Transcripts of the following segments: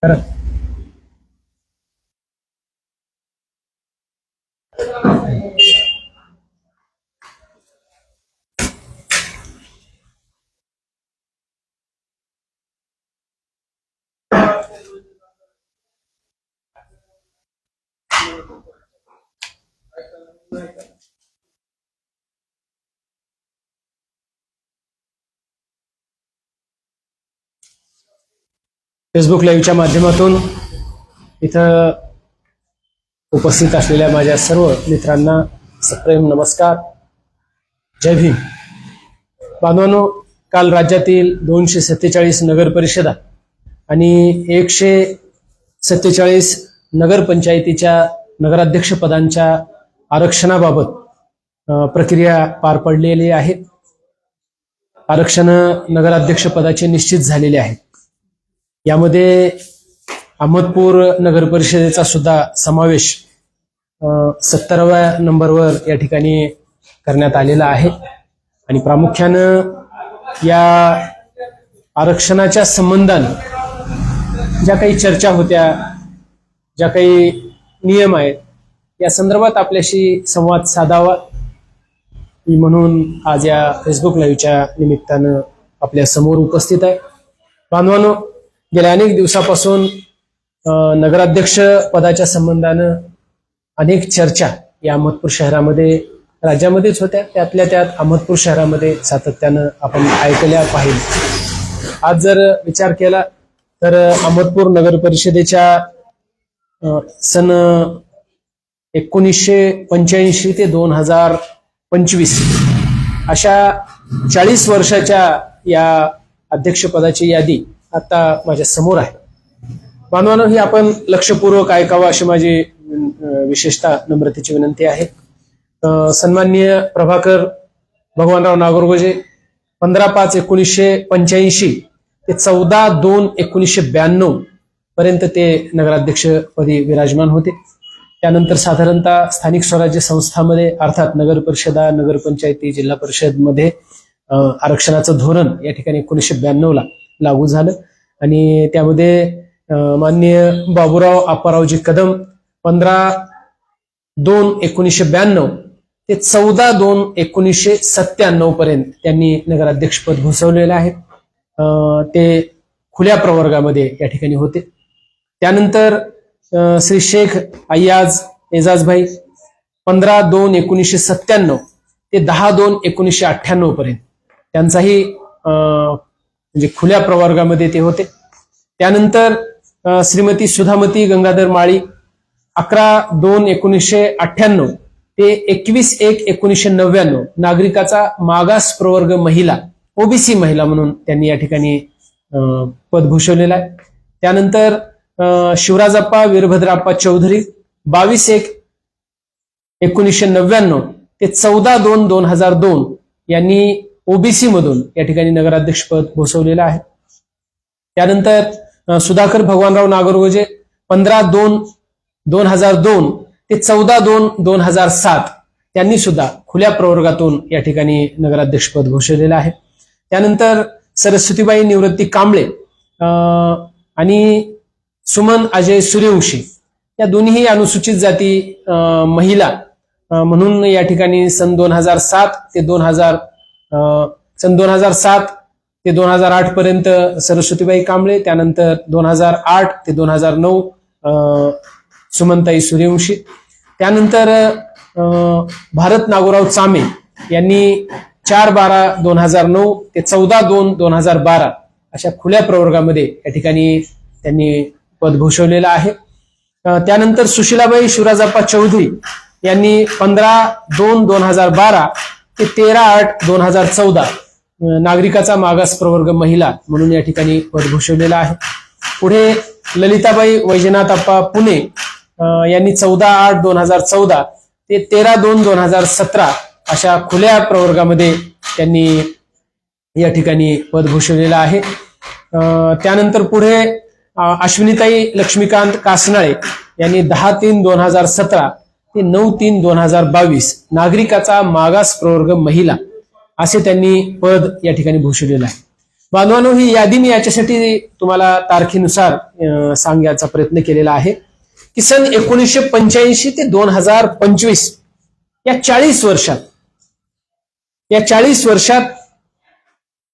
Cara, Facebook लाईव्हच्या माध्यमातून इथं उपस्थित असलेल्या माझ्या सर्व मित्रांना सप्रेम नमस्कार. जय भीम. बांधवांनो काल राज्यातील दोनशे सत्तेचाळीस नगर परिषदा आणि एकशे सत्तेचाळीस नगरपंचायतीच्या नगराध्यक्षपदांच्या आरक्षणाबाबत प्रक्रिया पार पडलेली आहे. आरक्षण नगराध्यक्षपदाचे निश्चित झालेले आहेत. यामध्ये अहमदपूर नगर परिषदेचा सुद्धा समावेश सत्तराव्या नंबरवर या ठिकाणी करण्यात आलेला आहे. आणि प्रामुख्यानं या आरक्षणाच्या संबंधानं ज्या काही चर्चा होत्या ज्या काही नियम आहेत. या संदर्भात आपल्याशी संवाद साधावा. म्हणून आज या फेसबुक लाईव्हच्या निमित्तानं आपल्यासमोर उपस्थित आहे. बांधवांनो गेल्या अनेक दिवसापासून नगराध्यक्ष पदाच्या संबंधानं अनेक चर्चा या अहमदपूर शहरामध्ये राज्यामध्येच होत्या. त्यातल्या त्यात अहमदपूर शहरामध्ये सातत्यानं आपण ऐकल्या पाहिजे आज जर विचार केला तर अहमदपूर नगर परिषदेच्या सन एकोणीसशे पंच्याऐंशी ते दोन हजार पंचवीस. अशा चाळीस वर्षाच्या या अध्यक्षपदाची यादी आता माझ्यासमोर आहे. बांधवांनो ही आपण लक्षपूर्वक ऐकावं अशी माझी विशेषता विशेषतः नम्रतेची विनंती आहे. अं, सन्माननीय प्रभाकर भगवानराव नागोरगोजे पंधरा पाच एकोणीसशे पंच्याऐंशी ते चौदा दोन एकोणीसशे ब्याण्णव पर्यंत ते नगराध्यक्षपदी विराजमान होते. त्यानंतर साधारणतः स्थानिक स्वराज्य संस्थामध्ये अर्थात नगर परिषदा नगरपंचायती जिल्हा परिषदमध्ये आरक्षणाचं धोरण या ठिकाणी एकोणीसशे ब्याण्णवला लागू झालं. आणि त्यामध्ये माननीय बाबूराव आप्पारावजी कदम पंधरा दोन एकोणीसशे ब्याण्णव ते चौदा दोन एकोणीसशे सत्त्याण्णव पर्यंत त्यांनी नगराध्यक्षपद भूषवलेलं आहे. ते खुल्या प्रवर्गामध्ये या ठिकाणी होते. त्यानंतर श्री शेख अय्याज एजाजभाई पंधरा दोन एकोणीसशे सत्त्याण्णव ते दहा दोन एकोणीसशे अठ्ठ्याण्णव पर्यंत. त्यांचाही म्हणजे खुल्या प्रवर्गामध्ये ते होते. त्यानंतर श्रीमती सुधामती गंगाधर माळी अकरा दोन एकोणीसशे अठ्ठ्याण्णव ते एकवीस एक एकोणीसशे नव्याण्णव नागरिकाचा मागास प्रवर्ग महिला ओबीसी महिला म्हणून त्यांनी या ठिकाणी पद भूषवलेलं आहे. त्यानंतर शिवराजप्पा वीरभद्राप्पा चौधरी बावीस एक एकोणीसशे नव्याण्णव ते चौदा दोन दोन हजार दोन यांनी ओबीसी मधून या ठिकाणी नगराध्यक्षपद भोसवलेलं आहे. त्यानंतर सुधाकर भगवानराव नागरगोजे पंधरा दोन दोन हजार दोन ते चौदा दोन दोन हजार सात त्यांनी सुद्धा खुल्या प्रवर्गातून या ठिकाणी नगराध्यक्षपद घोषवलेलं आहे. त्यानंतर सरस्वतीबाई निवृत्ती कांबळे अं, आणि सुमन अजय सूर्यवंशी या दोन्ही अनुसूचित जाती महिला. म्हणून या ठिकाणी सन दोन हजार सात ते दोन हजार सन दोन हजार सात ते दोन हजार आठ पर्यंत सरस्वतीबाई कांबळे त्यानंतर दोन हजार आठ ते दोन हजार नऊ सुमनताई सूर्यवंशी. त्यानंतर भारत नागोराव चामे यांनी चार बारा दोन हजार नऊ ते चौदा दोन दोन हजार बारा अशा खुल्या प्रवर्गामध्ये या ठिकाणी त्यांनी पद भूषवलेलं आहे. त्यानंतर सुशीलाबाई शिवराजप्पा चौधरी यांनी पंधरा दोन दोन हजार बारा ते तेरा आठ दोन हजार चौदा नागरिकाचा मागास प्रवर्ग महिला म्हणून या ठिकाणी पद भूषवलेलं आहे. पुढे ललिताबाई वैजनाथप्पा पुणे यांनी चौदा आठ दोन हजार चौदा ते तेरा दोन दोन हजार सतरा अशा खुल्या प्रवर्गामध्ये त्यांनी या ठिकाणी पद भूषवलेलं आहे. त्यानंतर पुढे अश्विनीताई लक्ष्मीकांत कासनाळे यांनी दहा तीन दोन हजार सतरा ते नऊ तीन दोन हजार बावीस नागरिकाचा मागास प्रवर्ग महिला असे त्यांनी पद या ठिकाणी भूषवलेलं आहे. बांधवानो ही यादी मी याच्यासाठी तुम्हाला तारखेनुसार सांगायचा सांगण्याचा प्रयत्न केलेला आहे की सन एकोणीसशे पंच्याऐंशी ते दोन हजार पंचवीस या चाळीस वर्षात या चाळीस वर्षात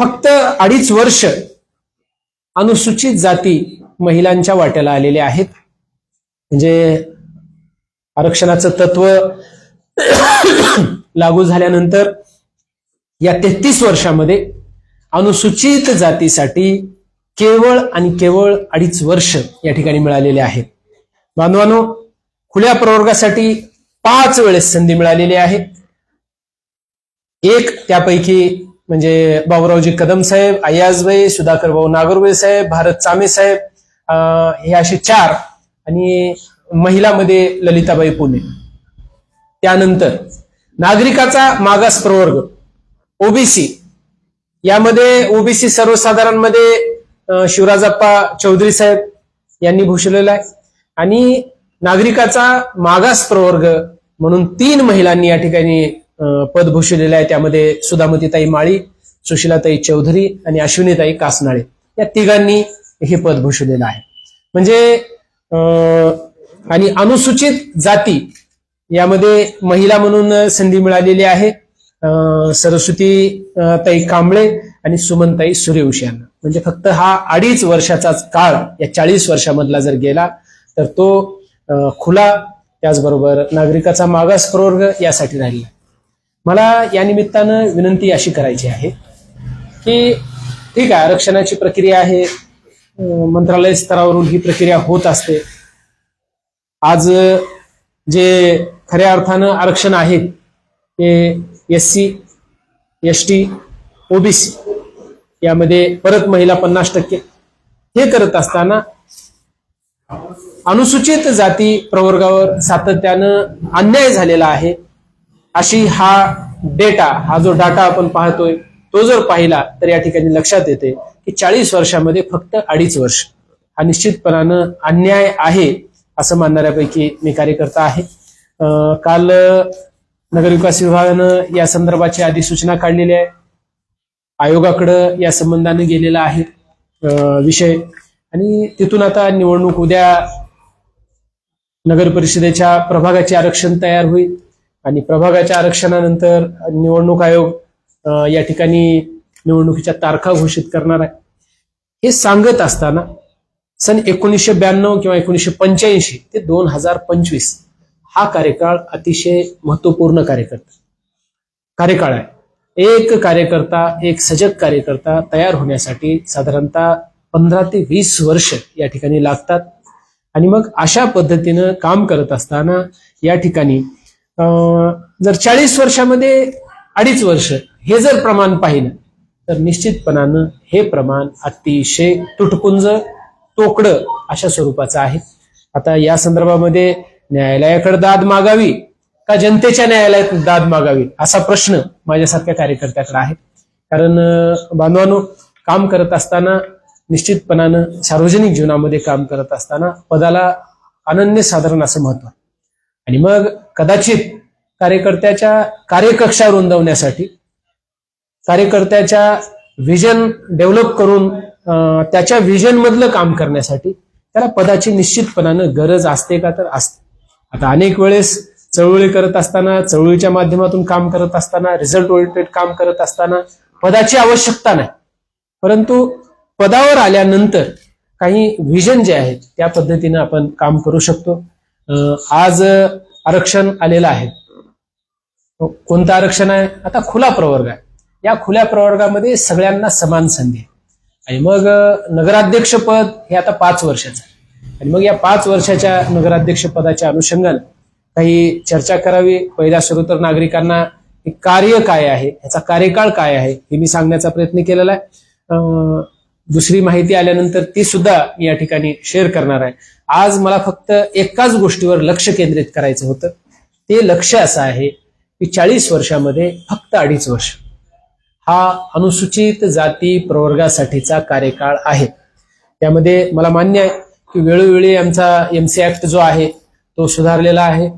फक्त अडीच वर्ष अनुसूचित जाती महिलांच्या वाट्याला आलेले आहेत. म्हणजे आरक्षणाचं तत्व लागू झाल्यानंतर या तेहतीस वर्षामध्ये अनुसूचित जातीसाठी केवळ आणि केवळ अडीच वर्ष या ठिकाणी मिळालेले आहेत. बांधवानो खुल्या प्रवर्गासाठी पाच वेळेस संधी मिळालेली आहे. एक त्यापैकी म्हणजे बाबुरावजी कदम साहेब अय्याजभाई सुधाकर भाऊ नागरवे साहेब भारत चामे साहेब हे असे चार आणि महिलामध्ये ललिताबाई पुणे. त्यानंतर नागरिकाचा मागास प्रवर्ग ओबीसी यामध्ये ओबीसी सर्वसाधारणमध्ये शिवराजप्पा चौधरी साहेब यांनी भूषवलेला आहे. आणि नागरिकाचा मागास प्रवर्ग म्हणून तीन महिलांनी या ठिकाणी पद भूषवलेलं आहे. त्यामध्ये सुधामतीताई माळी सुशीलाताई चौधरी आणि अश्विनीताई कासनाळे. या तिघांनी हे पद भूषवलेलं आहे. म्हणजे आणि अनुसूचित जाती यामध्ये महिला म्हणून संधी मिळालेली आहे. सरस्वती ताई कांबळे आणि सुमनताई सूर्यवंशी यांना. म्हणजे फक्त हा अडीच वर्षाचाच काळ या चाळीस वर्षामधला जर गेला तर तो खुला त्याचबरोबर नागरिकाचा मागास प्रवर्ग यासाठी राहिला. मला या निमित्तानं विनंती अशी करायची आहे की ठीक आहे आरक्षणाची प्रक्रिया आहे मंत्रालय स्तरावरून ही प्रक्रिया होत असते. आज जे खऱ्या अर्थानं आरक्षण आहे ते S C S T OBC यामध्ये परत महिला पन्नास टक्के हे करत असताना अनुसूचित जाती प्रवर्गावर सातत्यानं अन्याय झालेला आहे. अशी हा डेटा हा जो डाटा आपण पाहतोय तो जर पाहिला तर या ठिकाणी लक्षात येते की चाळीस वर्षामध्ये फक्त अडीच वर्ष हा निश्चितपणानं अन्याय आहे असं मानणाऱ्यापैकी मी कार्यकर्ता आहे. काल नगरविकास विभागानं या संदर्भाची अधिसूचना काढलेली आहे. आयोगाकडं या संबंधाने गेलेला आहे विषय. आणि तिथून आता निवडणूक उद्या नगर परिषदेच्या प्रभागाचे आरक्षण तयार होईल. आणि प्रभागाच्या आरक्षणानंतर निवडणूक आयोग या ठिकाणी निवडणुकीच्या तारखा घोषित करणार आहे. हे सांगत असताना सन एकोणीसशे ब्याण्णव किंवा एकोणीसशे पंच्याऐंशी ते दोन हजार पंचवीस हा कार्यकाळ अतिशय महत्त्वपूर्ण कार्यकर्ता कार्यकाळ आहे. एक कार्यकर्ता एक सजग कार्यकर्ता तयार होण्यासाठी साधारणतः पंधरा ते वीस वर्ष या ठिकाणी लागतात. आणि मग अशा पद्धतीनं काम करत असताना या ठिकाणी अं, जर चाळीस वर्षामध्ये अडीच वर्ष हे जर प्रमाण पाहिलं तर निश्चितपणानं हे प्रमाण अतिशय तुटपुंज तोकडं अशा स्वरूपाचं आहे आता या संदर्भामध्ये न्यायालयाकडे दाद मागावी का जनतेच्या न्यायालयात दाद मागावी असा प्रश्न माझ्यासारख्या कार्यकर्त्याकडे आहे कारण बांधवांनो काम करत असताना निश्चितपणानं सार्वजनिक जीवनामध्ये काम करत असताना पदाला अनन्य साधारण असं महत्त्व आहे. आणि मग कदाचित कार्यकर्त्याच्या कार्यकक्षा रुंदवण्यासाठी कार्यकर्त्याच्या व्हिजन डेव्हलप करून त्याच्या व्हिजन मधलं काम करण्यासाठी त्याला पदाची निश्चितपणानं गरज असते का तर असते. आता अनेक वेळेस चळवळी करत असताना चळवळीच्या माध्यमातून काम करत असताना रिझल्ट ओरिएंटेड काम करत असताना पदाची आवश्यकता नाही. परंतु पदावर आल्यानंतर काही व्हिजन जे आहेत त्या पद्धतीनं आपण काम करू शकतो. आज आरक्षण आलेलं आहे. कोणतं आरक्षण आहे? आता खुला प्रवर्ग आहे. या खुल्या प्रवर्गामध्ये सगळ्यांना समान संधी आहे. आणि मग नगराध्यक्ष नगराध्यक्षपद हे आता पाच वर्षाचं आहे. आणि मग या पाच वर्षाच्या नगराध्यक्ष पदाच्या अनुषंगाने काही चर्चा करावी. पहिल्या सुरू तर नागरिकांना हे कार्य काय आहे? याचा कार्यकाळ काय आहे? हे मी सांगण्याचा प्रयत्न केलेला आहे. दुसरी माहिती आल्यानंतर ती सुद्धा मी या ठिकाणी शेअर करणार आहे. आज मला फक्त एकाच गोष्टीवर लक्ष केंद्रित करायचं होतं. ते लक्ष असं आहे की चाळीस वर्षामध्ये फक्त अडीच वर्ष. हा अनुसूचित जाती प्रवर्गासाठीचा कार्यकाळ आहे. त्यामध्ये मला मान्य आहे की वेळोवेळी आमचा एमसी ऍक्ट जो आहे तो सुधारलेला आहे.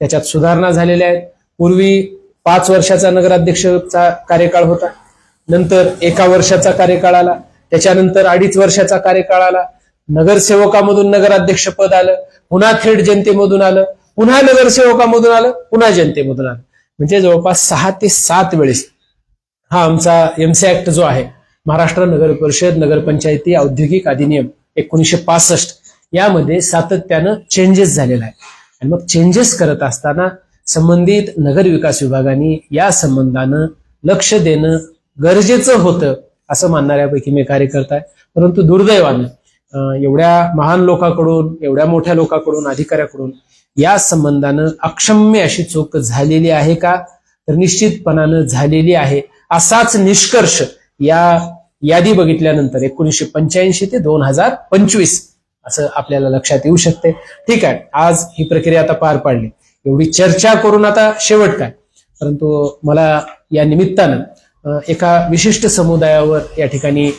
त्याच्यात सुधारणा झालेल्या आहेत. पूर्वी पाच वर्षाचा नगराध्यक्षचा कार्यकाळ होता. नंतर एका वर्षाचा कार्यकाळ आला. त्याच्यानंतर अडीच वर्षाचा कार्यकाळ आला. नगरसेवकामधून नगराध्यक्ष पद आलं. पुन्हा थेट जनतेमधून आलं. पुन्हा नगरसेवकामधून आलं. पुन्हा जनतेमधून आलं. म्हणजे जवळपास सहा ते सात वेळेस हा आमचा एमसी ऍक्ट जो आहे महाराष्ट्र नगर परिषद नगरपंचायती औद्योगिक अधिनियम एकोणीसशे पासष्ट यामध्ये सातत्यानं चेंजेस झालेला आहे. आणि मग चेंजेस करत असताना संबंधित नगर विकास विभागाने या संबंधानं लक्ष देणं गरजेचं होतं असं मानणाऱ्यापैकी मी कार्यकर्ता आहे. परंतु दुर्दैवानं एवढ्या महान लोकांकडून एवढ्या मोठ्या लोकांकडून अधिकाऱ्याकडून या संबंधानं अक्षम्य अशी चूक झालेली आहे का? तर निश्चितपणानं झालेली आहे. असाच निष्कर्ष या यादी बघितल्यानंतर एकोणीसशे पंच्याऐंशी ते दोन हजार पंचवीस असं आपल्याला लक्षात येऊ शकते. ठीक आहे आज ही प्रक्रिया आता पार पाडली. एवढी चर्चा करून आता शेवट काय? परंतु मला या निमित्तानं एका विशिष्ट समुदायावर या ठिकाणी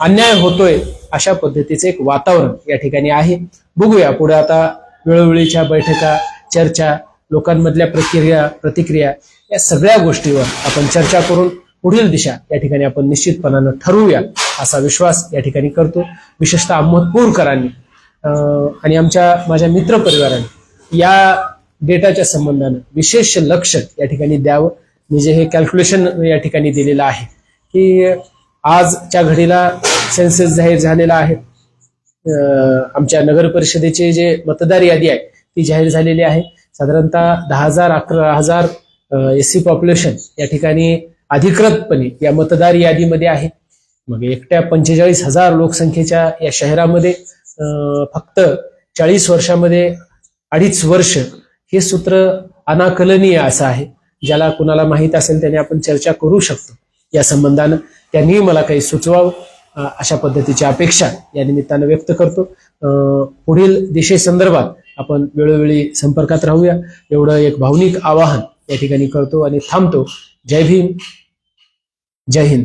अन्याय होतोय अशा पद्धतीचं एक वातावरण या ठिकाणी आहे. बघूया पुढे आता वेळोवेळीच्या बैठका चर्चा लोकांमधल्या प्रक्रिया प्रतिक्रिया या सगळ्या गोष्टीवर आपण चर्चा करून पुढील दिशा या ठिकाणी आपण निश्चितपणानं ठरवूया असा विश्वास या ठिकाणी करतो. विशेषतः अहमदपूरकरांनी अं, आणि आमच्या माझ्या मित्रपरिवाराने. या डेटाच्या संबंधानं विशेष लक्ष या ठिकाणी द्यावं. मी जे हे कॅल्क्युलेशन या ठिकाणी दिलेलं आहे की आजच्या घडीला सेन्सेस जाहीर झालेला आहे. आमच्या नगर परिषदेचे जे मतदार यादी आहे ती जाहीर झालेली आहे. साधारणतः दहा हजार अकरा हजार एस सी पॉप्युलेशन या ठिकाणी अधिकृतपणे या मतदार यादीमध्ये आहे. मग एकट्या पंचेचाळीस हजार लोकसंख्येच्या या शहरामध्ये अं, फक्त चाळीस वर्षामध्ये अडीच वर्ष हे सूत्र अनाकलनीय असं आहे. ज्याला कुणाला माहीत असेल त्याने आपण चर्चा करू शकतो. या संबंधानं त्यांनी मला काही सुचवावं अशा पद्धतीची अपेक्षा या निमित्तानं व्यक्त करतो. अं, पुढील दिशेसंदर्भात आपण वेळोवेळी संपर्कात राहूया. एवढं एक भावनिक आवाहन या ठिकाणी करतो आणि थांबतो. जय भीम. जय हिंद.